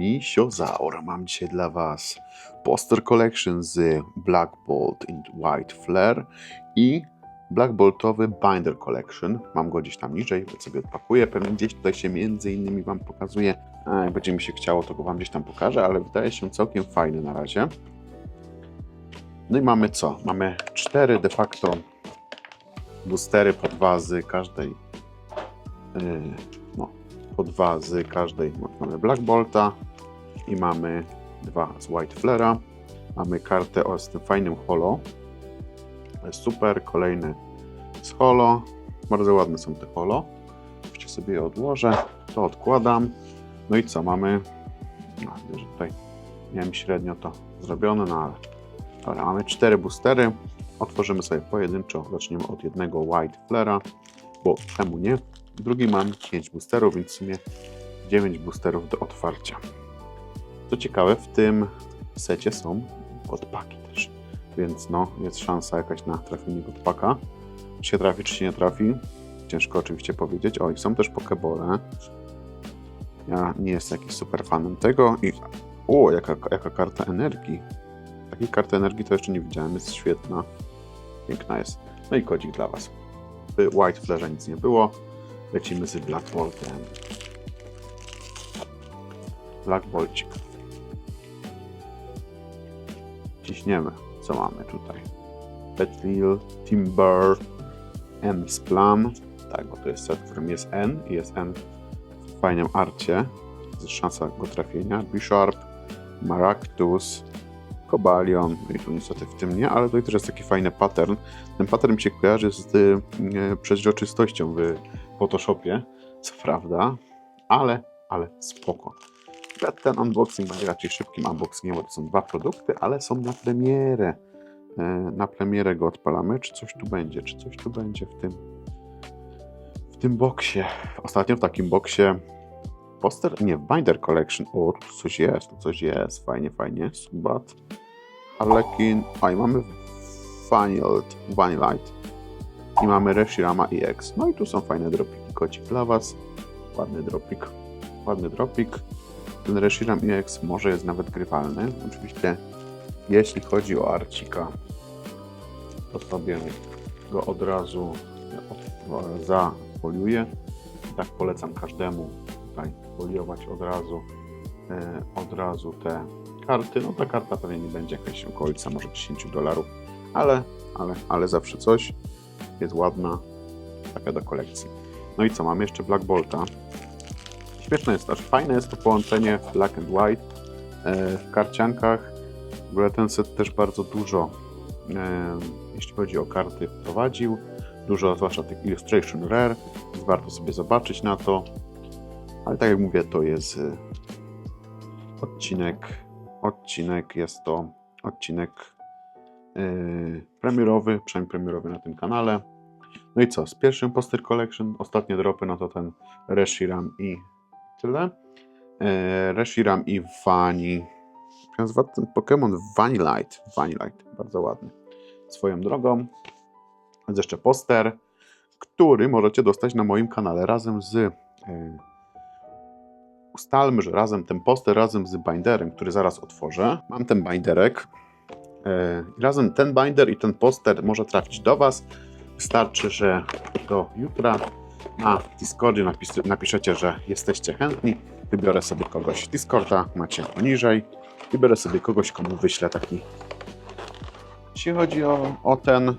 Misiozaur. Mam dzisiaj dla Was poster collection z Black Bolt and White Flare i Black Boltowy Binder Collection. Mam go gdzieś tam niżej, sobie odpakuję. Pewnie gdzieś tutaj się między innymi Wam pokazuje. Jak będzie mi się chciało, to go Wam gdzieś tam pokażę, ale wydaje się całkiem fajny na razie. No i mamy co? Mamy cztery de facto boostery podwazy każdej yy, no, po dwa z każdej. Mamy Black Bolta i mamy dwa z White Flare'a. Mamy kartę o, z tym fajnym holo. Super. Kolejny z holo. Bardzo ładne są te holo. Jeszcze sobie je odłożę. To odkładam. No i co? Mamy. No, że tutaj miałem średnio to zrobione, no ale. Dobra, mamy cztery boostery. Otworzymy sobie pojedynczo. Zaczniemy od jednego White Flare'a, bo czemu nie? Drugi mam 5 boosterów, więc w sumie 9 boosterów do otwarcia. Co ciekawe, w tym secie są godpaki też, więc no, jest szansa jakaś na trafienie godpaka. Czy się trafi, czy się nie trafi? Ciężko oczywiście powiedzieć. O, i są też pokebole. Ja nie jestem jakiś super fanem tego i o, jaka, jaka karta energii. Takiej karty energii to jeszcze nie widziałem, jest świetna. Piękna jest. No i kodzik dla Was. W White Flare nic nie było. Lecimy z Black Boltem. Black Bolcik. Co mamy tutaj? Petril, Timber, N Splam. Tak, bo to jest set, w którym jest N i jest N w fajnym arcie. Jest szansa go trafienia. Bisharp, Maractus, Kobalion, no i tu niestety w tym nie, ale tutaj też jest taki fajny pattern. Ten pattern mi się kojarzy z y, przeźroczystością w Photoshopie, co prawda, ale, ale spoko. Ten unboxing będzie raczej szybkim unboxingiem, bo to są dwa produkty, ale są na premierę. E, Na premierę go odpalamy. Czy coś tu będzie? Czy coś tu będzie w tym w tym boksie? Ostatnio w takim boksie poster, nie, Binder Collection. O, coś jest, tu coś jest. Fajnie, fajnie. Subat, Harlequin. A i mamy Vanillite. I mamy Reshirama EX. No i tu są fajne dropiki, kocik dla Was. Ładny dropik, ładny dropik. Ten Reshiram EX może jest nawet grywalny. Oczywiście, jeśli chodzi o Arcika, to sobie go od razu zafoliuję. Tak polecam każdemu tutaj od razu, e, od razu te karty. No ta karta pewnie nie będzie jakaś okolica może 10 dolarów, ale, ale, ale zawsze coś jest ładna, taka do kolekcji. No i co, mam jeszcze Black Bolta. Śmieszne jest że fajne jest to połączenie Black and White e, w karciankach. W ogóle ten set też bardzo dużo, e, jeśli chodzi o karty, wprowadził. Dużo, zwłaszcza tych Illustration Rare, więc warto sobie zobaczyć na to. Ale tak jak mówię, to jest e, odcinek, odcinek jest to odcinek premierowy, przynajmniej premierowy na tym kanale. No i co, z pierwszym Poster Collection, ostatnie dropy, no to ten Reshiram i tyle. Yy, Reshiram i Vani. Nazywa ten Pokémon? Vanillite. Vanillite, bardzo ładny. Swoją drogą. Jest jeszcze poster, który możecie dostać na moim kanale razem z... Yy, ustalmy, że razem ten poster razem z binderem, który zaraz otworzę. Mam ten binderek, i razem ten binder i ten poster może trafić do Was. Wystarczy, że do jutra na Discordzie napis napiszecie, że jesteście chętni. Wybiorę sobie kogoś Discorda, macie poniżej. Wybiorę sobie kogoś, komu wyślę taki. Jeśli chodzi o, o ten.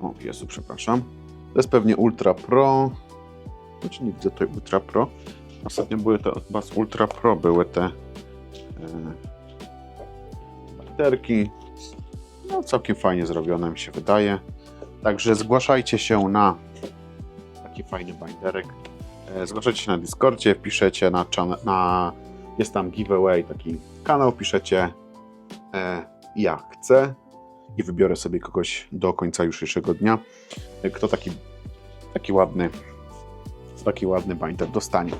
O Jezu, przepraszam. To jest pewnie Ultra Pro. Znaczy nie widzę tutaj Ultra Pro. Ostatnio były to chyba z Ultra Pro były te. Baterki, no, całkiem fajnie zrobione mi się wydaje. Także zgłaszajcie się na taki fajny binderek. E, zgłaszajcie się na Discordzie, piszecie na, na jest tam giveaway, taki kanał, piszecie e, ja chcę i wybiorę sobie kogoś do końca jutrzejszego dnia, e, kto taki, taki ładny taki ładny binder dostanie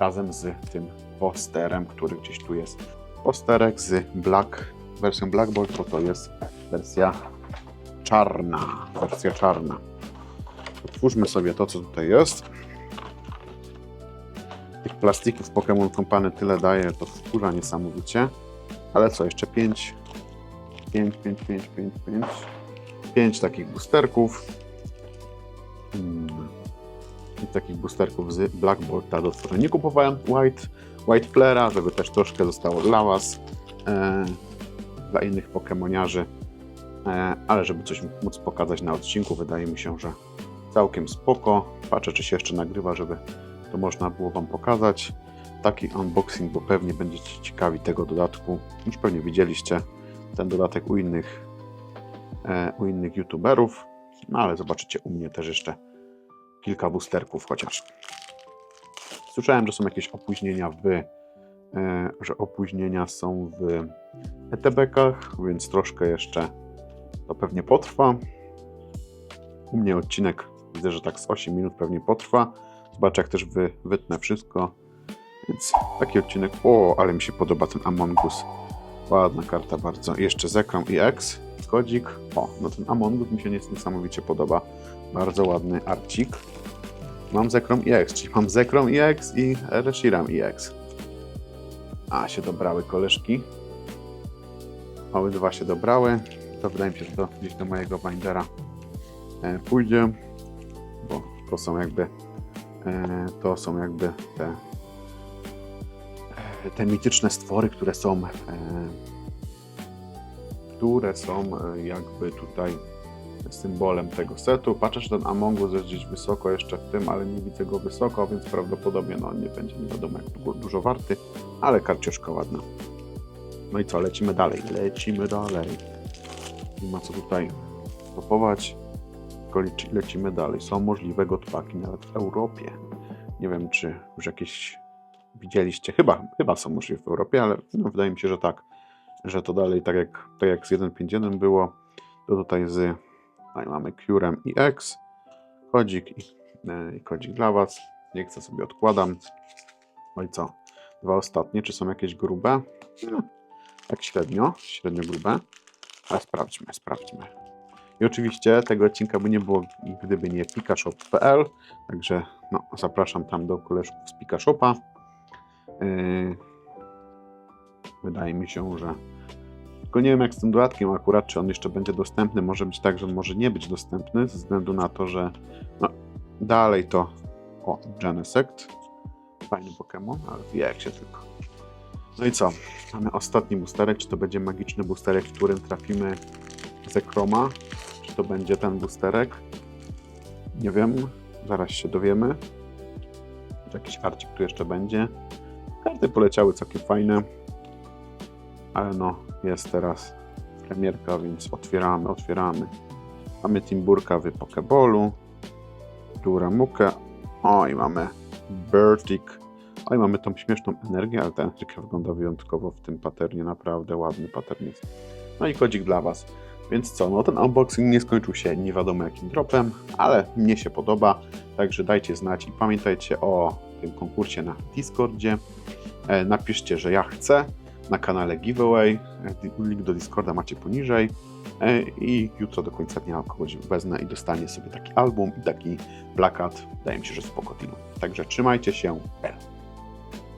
razem z tym posterem, który gdzieś tu jest. Posterek z Black, wersją Black Bolt, bo to jest wersja czarna. Wersja czarna. Otwórzmy sobie to, co tutaj jest. Tych plastików Pokémon Company tyle daje, to wpływa niesamowicie. Ale co, jeszcze 5, 5, 5, 5, 5, 5, 5 takich boosterków. Hmm. I takich boosterków z Black Bolta do stworzenia. Nie kupowałem White, White Flare'a, żeby też troszkę zostało dla Was, e, dla innych Pokemoniarzy, e, ale żeby coś móc pokazać na odcinku, wydaje mi się, że całkiem spoko. Patrzę, czy się jeszcze nagrywa, żeby to można było Wam pokazać. Taki unboxing, bo pewnie będziecie ciekawi tego dodatku. Już pewnie widzieliście ten dodatek u innych, e, u innych youtuberów, no ale zobaczycie u mnie też jeszcze kilka boosterków chociaż. Słyszałem, że są jakieś opóźnienia w, e, że opóźnienia są w ETB-kach, więc troszkę jeszcze to pewnie potrwa. U mnie odcinek widzę, że tak z 8 minut pewnie potrwa. Zobaczę, jak też wy, wytnę wszystko. Więc taki odcinek. O, ale mi się podoba ten Among Us. Ładna karta bardzo. Jeszcze Zekrom i X. Kodzik. O, no ten Among Us mi się nies- niesamowicie podoba. Bardzo ładny arcik. Mam Zekrom i X, czyli mam Zekrom i X i Reshiram i X. A, się dobrały koleżki. Mały dwa się dobrały. To wydaje mi się, że to gdzieś do mojego bindera e, pójdzie, to są jakby e, to są jakby te e, te mityczne stwory, które są e, które są jakby tutaj symbolem tego setu. Patrzę, że ten Among Us jest gdzieś wysoko jeszcze w tym, ale nie widzę go wysoko, więc prawdopodobnie no, nie będzie nie wiadomo jak dużo warty, ale karciuszka ładna. No i co, lecimy dalej, lecimy dalej. Nie ma co tutaj stopować, tylko leci, lecimy dalej. Są możliwe gotpaki nawet w Europie. Nie wiem, czy już jakieś widzieliście, chyba, chyba są możliwe w Europie, ale no, wydaje mi się, że tak, że to dalej tak jak, tak jak z 1.5.1 było, to tutaj z Tutaj mamy Curem i X, kodzik i, e, i kodzik dla Was. Nie chcę sobie odkładam. No i co? Dwa ostatnie, czy są jakieś grube? No, tak średnio, średnio grube. Ale sprawdźmy, sprawdźmy. I oczywiście tego odcinka by nie było, gdyby nie pikashop.pl, także no, zapraszam tam do koleżków z Pikashopa. Yy, wydaje mi się, że tylko nie wiem jak z tym dodatkiem akurat, czy on jeszcze będzie dostępny. Może być tak, że on może nie być dostępny ze względu na to, że no, dalej to o, Genesect. Fajny Pokémon, ale wie się tylko. No i co? Mamy ostatni boosterek. Czy to będzie magiczny boosterek, w którym trafimy Zekroma? Czy to będzie ten boosterek? Nie wiem. Zaraz się dowiemy. Jakiś arcik tu jeszcze będzie. Karty poleciały całkiem fajne. Ale no, jest teraz premierka, więc otwieramy, otwieramy. Mamy Timburka w Pokeballu, Duramukę, o mamy Bertik, o i mamy tą śmieszną energię, ale ta energia wygląda wyjątkowo w tym paternie, naprawdę ładny pattern jest. No i kodzik dla Was. Więc co, no ten unboxing nie skończył się nie wiadomo jakim dropem, ale mnie się podoba, także dajcie znać i pamiętajcie o tym konkursie na Discordzie. E, napiszcie, że ja chcę na kanale Giveaway. Link do Discorda macie poniżej. E, I jutro do końca dnia kogoś wezmę i dostanie sobie taki album i taki plakat. Wydaje mi się, że spoko. Także trzymajcie się. L.